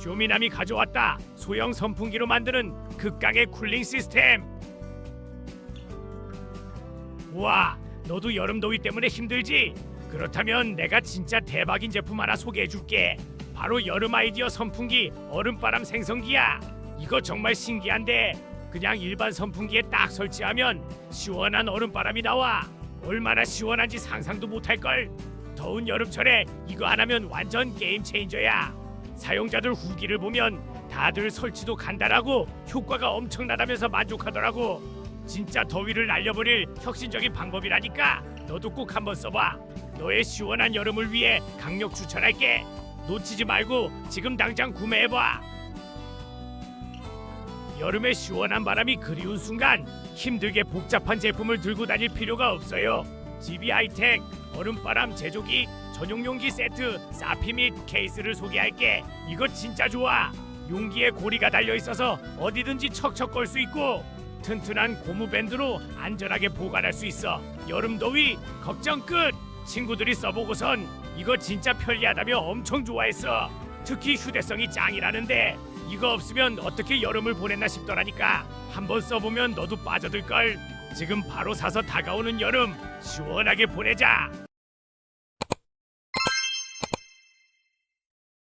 쇼미남이 가져왔다. 소형 선풍기로 만드는 극강의 쿨링 시스템. 우와, 너도 여름 더위 때문에 힘들지? 그렇다면 내가 진짜 대박인 제품 하나 소개해 줄게. 바로 여름 아이디어 선풍기 얼음바람 생성기야. 이거 정말 신기한데 그냥 일반 선풍기에 딱 설치하면 시원한 얼음바람이 나와. 얼마나 시원한지 상상도 못할 걸. 더운 여름철에 이거 하나면 완전 게임 체인저야. 사용자들 후기를 보면 다들 설치도 간단하고 효과가 엄청나다면서 만족하더라고. 진짜 더위를 날려버릴 혁신적인 방법이라니까. 너도 꼭 한번 써봐. 너의 시원한 여름을 위해 강력 추천할게. 놓치지 말고 지금 당장 구매해봐. 여름의 시원한 바람이 그리운 순간 힘들게 복잡한 제품을 들고 다닐 필요가 없어요. GB 하이텍 얼음바람 제조기 전용 용기 세트 사피 및 케이스를 소개할게. 이거 진짜 좋아. 용기에 고리가 달려 있어서 어디든지 척척 걸 수 있고 튼튼한 고무 밴드로 안전하게 보관할 수 있어. 여름 더위 걱정 끝. 친구들이 써보고선 이거 진짜 편리하다며 엄청 좋아했어. 특히 휴대성이 짱이라는데 이거 없으면 어떻게 여름을 보냈나 싶더라니까. 한번 써보면 너도 빠져들 걸. 지금 바로 사서 다가오는 여름 시원하게 보내자.